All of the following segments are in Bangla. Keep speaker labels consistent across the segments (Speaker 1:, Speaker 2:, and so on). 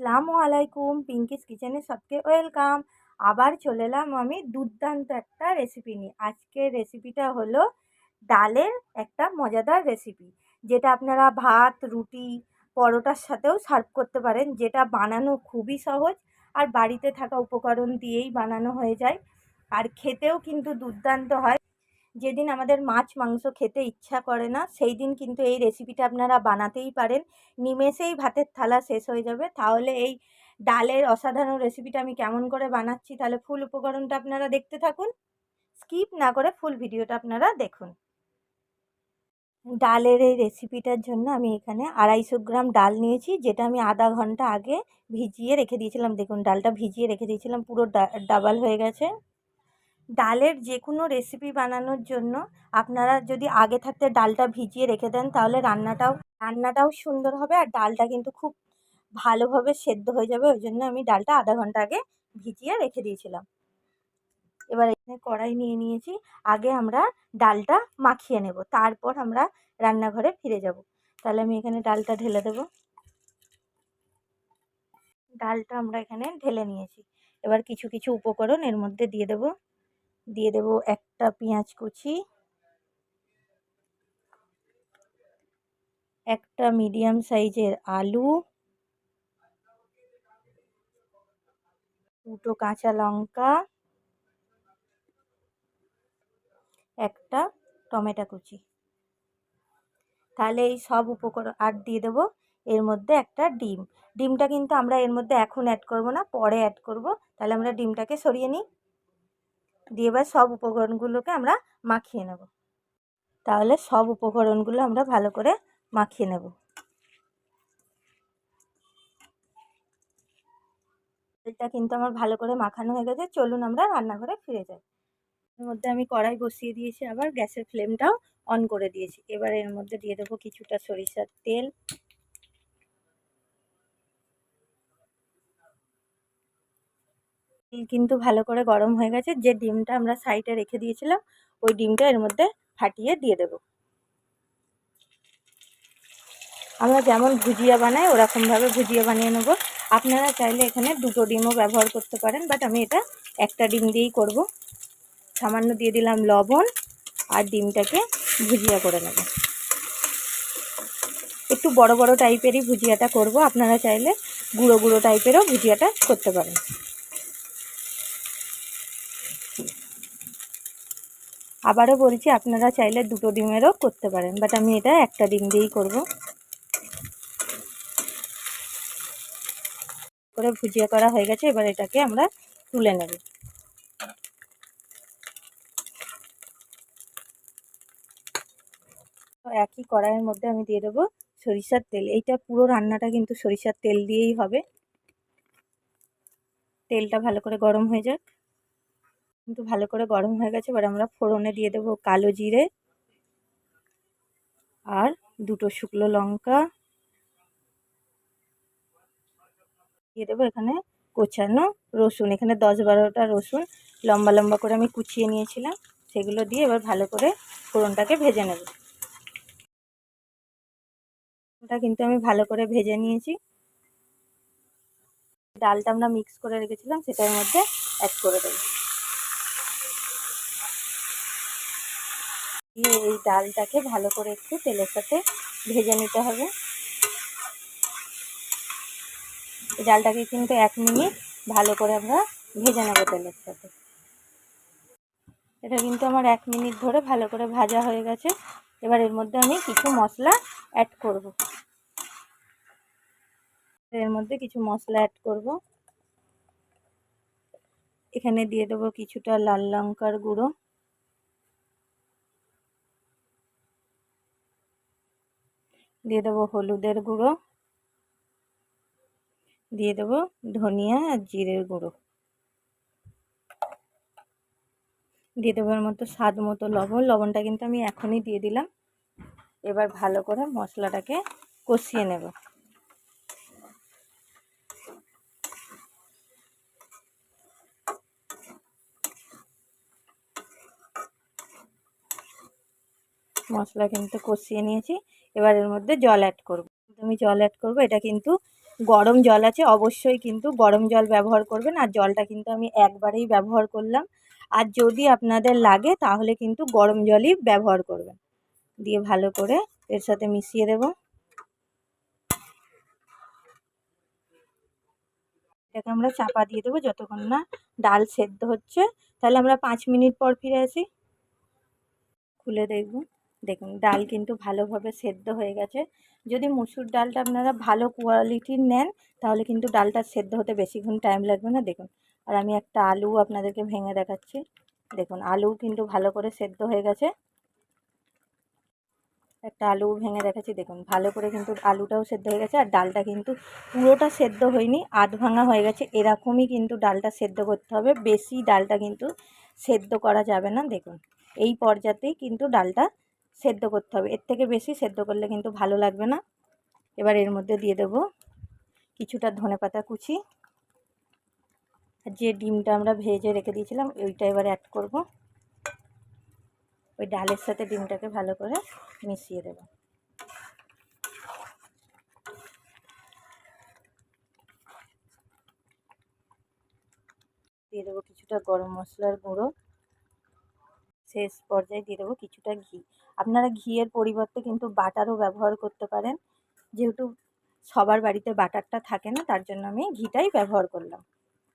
Speaker 1: আসসালামু আলাইকুম। পিঙ্কিস কিচেনে সবকে ওয়েলকাম আবার চলে এলাম আমি দুর্দান্ত একটা রেসিপি নিয়ে। আজকের রেসিপিটা হলো ডালের একটা মজাদার রেসিপি যেটা আপনারা ভাত, রুটি, পরোটার সাথেও সার্ভ করতে পারেন, যেটা বানানো খুবই সহজ আর বাড়িতে থাকা উপকরণ দিয়েই বানানো হয়ে যায়। আর খেতেও কিন্তু দুর্দান্ত হয়। যেদিন আমাদের মাছ, মাংস খেতে ইচ্ছা করে না, সেই দিন কিন্তু এই রেসিপিটা আপনারা বানাতেই পারেন। নিমেষেই ভাতের থালা শেষ হয়ে যাবে। তাহলে এই ডালের অসাধারণ রেসিপিটা আমি কেমন করে বানাচ্ছি, তাহলে ফুল উপকরণটা আপনারা দেখতে থাকুন। স্কিপ না করে ফুল ভিডিওটা আপনারা দেখুন। ডালের এই রেসিপিটার জন্য আমি এখানে আড়াইশো গ্রাম ডাল নিয়েছি, যেটা আমি আধা ঘণ্টা আগে ভিজিয়ে রেখে দিয়েছিলাম। দেখুন, ডালটা ভিজিয়ে রেখে দিয়েছিলাম, পুরো ডাবাল হয়ে গেছে। ডালের যে কোনো রেসিপি বানানোর জন্য আপনারা যদি আগে থাকতে ডালটা ভিজিয়ে রেখে দেন, তাহলে রান্নাটাও রান্নাটাও সুন্দর হবে আর ডালটা কিন্তু খুব ভালোভাবে সেদ্ধ হয়ে যাবে। ওই জন্য আমি ডালটা আধা ঘণ্টা আগে ভিজিয়ে রেখে দিয়েছিলাম। এবার এখানে কড়াই নিয়ে নিয়েছি। আগে আমরা ডালটা মাখিয়ে নেব। তারপর আমরা রান্নাঘরে ফিরে যাব। তাহলে আমি এখানে ডালটা ঢেলে দেব। ডালটা আমরা এখানে ঢেলে নিয়েছি। এবার কিছু কিছু উপকরণ এর মধ্যে দিয়ে দেব। দিয়ে দেব একটা পেঁয়াজ কুচি, একটা মিডিয়াম সাইজের আলু, দুটো কাঁচা লঙ্কা, একটা টমেটো কুচি। তাহলে এই সব উপকরণ, আর দিয়ে দেবো এর মধ্যে একটা ডিম। ডিমটা কিন্তু আমরা এর মধ্যে এখন অ্যাড করব না, পরে অ্যাড করব। তাহলে আমরা ডিমটাকে সরিয়ে নিই। দিয়ে এবার সব উপকরণগুলোকে আমরা মাখিয়ে নেব। তাহলে সব উপকরণগুলো আমরা ভালো করে মাখিয়ে নেব। তেলটা কিন্তু আমার ভালো করে মাখানো হয়ে গেছে, চলুন আমরা রান্নাঘরে ফিরে যাই। এর মধ্যে আমি কড়াই বসিয়ে দিয়েছি, আবার গ্যাসের ফ্লেমটাও অন করে দিয়েছি। এবার এর মধ্যে দিয়ে দেবো কিছুটা সরিষার তেল। তেল কিন্তু ভালো করে গরম হয়ে গেছে। যে ডিমটা আমরা সাইডে রেখে দিয়েছিলাম, ওই ডিমটা এর মধ্যে ফাটিয়ে দিয়ে দেব। আমরা যেমন ভুজিয়া বানাই, ওরকমভাবে ভুজিয়া বানিয়ে নেব। আপনারা চাইলে এখানে দুটো ডিমও ব্যবহার করতে পারেন, বাট আমি এটা একটা ডিম দিয়েই করব। সামান্য দিয়ে দিলাম লবণ আর ডিমটাকে ভুজিয়া করে নেব। একটু বড় বড় টাইপেরই ভুজিয়াটা করব। আপনারা চাইলে গুঁড়ো গুঁড়ো টাইপেরও ভুজিয়াটা করতে পারেন। আবারও বলছি, আপনারা চাইলে দুটো ডিমেরও করতে পারেন বাট আমি এটা একটা ডিম দিয়েই করব। করে ভুজিয়া করা হয়ে গেছে, এবার এটাকে আমরা তুলে নেব। একই কড়াইয়ের মধ্যে আমি দিয়ে দেবো সরিষার তেল। এইটা পুরো রান্নাটা কিন্তু সরিষার তেল দিয়েই হবে। তেলটা ভালো করে গরম হয়ে যাক। কিন্তু ভালো করে গরম হয়ে গেছে, এবার আমরা ফোড়নে দিয়ে দেবো কালো জিরে আর দুটো শুকনো লঙ্কা। দিয়ে দেবো এখানে কোচানো রসুন, এখানে দশ বারোটা রসুন। লম্বা লম্বা করে আমি কুচিয়ে নিয়েছিলাম, সেগুলো দিয়ে এবার ভালো করে ফোড়নটাকে ভেজে নেব। ওটা কিন্তু আমি ভালো করে ভেজে নিয়েছি। ডালটা আমরা মিক্স করে রেখেছিলাম, সেটার মধ্যে অ্যাড করে দেবো। দিয়ে এই ডালটাকে ভালো করে একটু তেলের সাথে ভেজে নিতে হবে। এই ডালটাকে কিন্তু এক মিনিট ভালো করে আমরা ভেজে নেব তেলের সাথে। এটা কিন্তু আমার এক মিনিট ধরে ভালো করে ভাজা হয়ে গেছে। এবার এর মধ্যে আমি কিছু মশলা অ্যাড করব। এর মধ্যে কিছু মশলা অ্যাড করব। এখানে দিয়ে দেবো কিছুটা লাল লঙ্কার গুঁড়ো। দিয়ে দেবো হলুদের গুঁড়ো। দিয়ে দেবো ধনিয়া আর জিরের গুঁড়ো। দিয়ে দেবো এর মতো স্বাদ মতো লবণ। লবণটা কিন্তু আমি এখনই দিয়ে দিলাম। এবার ভালো করে মশলাটাকে কষিয়ে নেব। মশলা কিন্তু কষিয়ে নিয়েছি। এবার এর মধ্যে জল অ্যাড করব। আমি জল অ্যাড করব, এটা কিন্তু গরম জল আছে, অবশ্যই কিন্তু গরম জল ব্যবহার করবেন। আর জলটা কিন্তু আমি একবারেই ব্যবহার করলাম। আর যদি আপনাদের লাগে, তাহলে কিন্তু গরম জলই ব্যবহার করবেন। দিয়ে ভালো করে এর সাথে মিশিয়ে দেব। এটাকে আমরা চাপা দিয়ে দেবো, যতক্ষণ না ডাল সেদ্ধ হচ্ছে। তাহলে আমরা পাঁচ মিনিট পর ফিরে আসি। খুলে দেখব। দেখুন, ডাল কিন্তু ভালোভাবে সেদ্ধ হয়ে গেছে। যদি মুসুর ডালটা আপনারা ভালো কোয়ালিটির নেন, তাহলে কিন্তু ডালটা সেদ্ধ হতে বেশিক্ষণ টাইম লাগবে না। দেখুন, আর আমি একটা আলু আপনাদেরকে ভেঙে দেখাচ্ছি। দেখুন আলু কিন্তু ভালো করে সেদ্ধ হয়ে গেছে। একটা আলু ভেঙে দেখাচ্ছি। দেখুন, ভালো করে কিন্তু আলুটাও সেদ্ধ হয়ে গেছে, আর ডালটা কিন্তু পুরোটা সেদ্ধ হয়নি, আধ ভাঙা হয়ে গেছে। এরকমই কিন্তু ডালটা সেদ্ধ করতে হবে। বেশি ডালটা কিন্তু সেদ্ধ করা যাবে না। দেখুন, এই পর্যাতেই কিন্তু ডালটা সেদ্ধ করতে হবে। এর থেকে বেশি সেদ্ধ করলে কিন্তু ভালো লাগবে না। এবার এর মধ্যে দিয়ে দেব কিছুটা ধনে পাতা কুচি। যে ডিমটা আমরা ভেজে রেখে দিয়েছিলাম, ওইটা এবার অ্যাড করব। ওই ডালের সাথে ডিমটাকে ভালো করে মিশিয়ে দেব। দিয়ে দেবো কিছুটা গরম মশলার গুঁড়ো। শেষ পর্যায়ে দিয়ে দেবো কিছুটা ঘি। আপনারা ঘিয়ের পরিবর্তে কিন্তু বাটারও ব্যবহার করতে পারেন। যেহেতু সবার বাড়িতে বাটারটা থাকে না, তার জন্য আমি ঘিটাই ব্যবহার করলাম।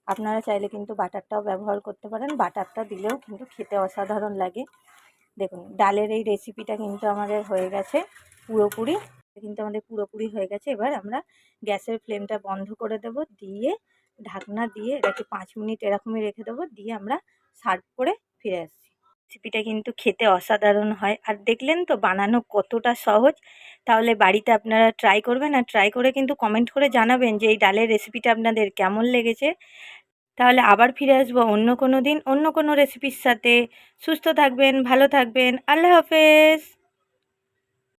Speaker 1: আপনারা চাইলে কিন্তু বাটারটাও ব্যবহার করতে পারেন। বাটারটা দিলেও কিন্তু খেতে অসাধারণ লাগে। দেখুন, ডালের এই রেসিপিটা কিন্তু আমাদের হয়ে গেছে পুরোপুরি। কিন্তু আমাদের পুরোপুরি হয়ে গেছে। এবার আমরা গ্যাসের ফ্লেমটা বন্ধ করে দেব। দিয়ে ঢাকনা দিয়ে এটাকে পাঁচ মিনিট এরকমই রেখে দেবো। দিয়ে আমরা সার্ভ করে ফিরে আসছি। রেসিপিটা কিন্তু খেতে অসাধারণ হয়। আর দেখলেন তো বানানো কতটা সহজ। তাহলে বাড়িতে আপনারা ট্রাই করবেন আর ট্রাই করে কিন্তু কমেন্ট করে জানাবেন যে এই ডালের রেসিপিটা আপনাদের কেমন লেগেছে। তাহলে আবার ফিরে আসব অন্য কোনো দিন অন্য কোনো রেসিপির সাথে। সুস্থ থাকবেন, ভালো থাকবেন। আল্লাহ হাফেজ।